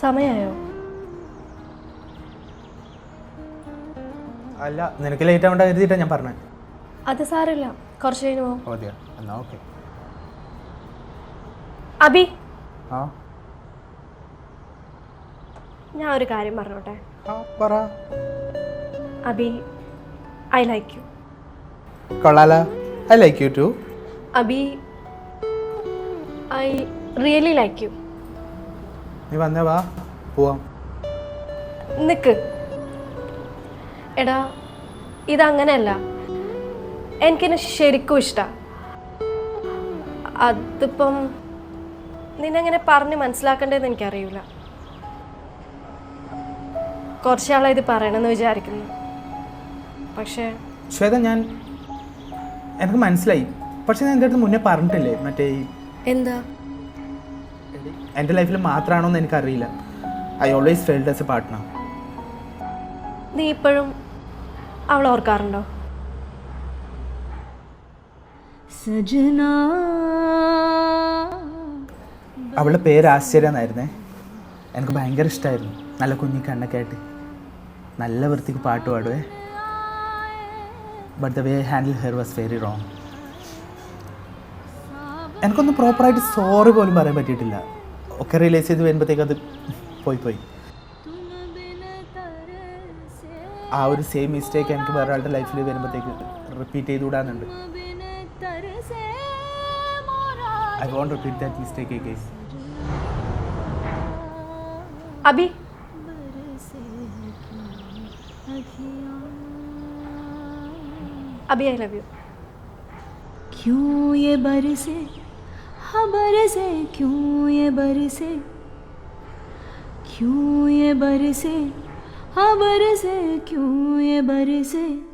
സമയമായോ അല്ല നിനക്ക് ലേറ്റ് ആവണ്ട കരുതിയിട്ടാ ഞാൻ പറഞ്ഞത് അത് സാരമില്ല കുറച്ച് കഴിഞ്ഞ് പോകും മതിയോ എന്നാ ഓക്കെ. അബി. ആ? ഞാൻ ഒരു കാര്യം പറഞ്ഞോട്ടെ? ആ പറ. Abhi I like you കൊള്ളാല. I like you too Abhi I really like you നീ വന്നേ വാ പോവാം. നിക്ക്. എടാ ഇതങ്ങനെയല്ല. എനിക്കെന്നെ ശരിക്കും ഇഷ്ടമാണ് അതിപ്പം നിന്നെങ്ങനെ പറഞ്ഞ് മനസ്സിലാക്കണ്ടേന്ന് എനിക്കറിയില്ല കുറച്ചാളെ ഇത് പറയണമെന്ന് വിചാരിക്കുന്നു. പക്ഷേ ശ്വേത ഞാൻ എനിക്ക് മനസ്സിലായി. പക്ഷെ ഞാൻ എന്റെ അടുത്ത് മുന്നേ പറഞ്ഞിട്ടില്ലേ? മറ്റേ എന്താ? എന്റെ ലൈഫിൽ മാത്രമാണോ എന്ന് എനിക്കറിയില്ല. I always felt as a partner നീ ഇപ്പോഴും അവൾ ഓർക്കാറുണ്ടോ? സജന. അവളുടെ പേര് ആശ്ചര്യ എന്നായിരുന്നേ. എനിക്ക് ഭയങ്കര ഇഷ്ടമായിരുന്നു നല്ല കുഞ്ഞി കണ്ണൊക്കെ ആയിട്ട്. നല്ല വൃത്തിക്ക് പാട്ട് പാടുവേ. But the way handle her was very wrong എനിക്കൊന്നും പ്രോപ്പറായിട്ട് സോറി പോലും പറയാൻ പറ്റിയിട്ടില്ല ഒക്കെ റിയലൈസ് ചെയ്ത് വരുമ്പോഴത്തേക്ക് അത് പോയി പോയി ആ ഒരു സെയിം മിസ്റ്റേക്ക് എനിക്ക് വേറെ ആളുടെ ലൈഫിൽ വരുമ്പോഴത്തേക്ക് repeat ചെയ്തുകൂടാന്നുണ്ട് I won't repeat that mistake A case Abi Abi I love U क्यों ये बरसे हाँ बरसे क्यों ये बरसे? क्यों ये बरसे? खबर से क्यों ये बरसे?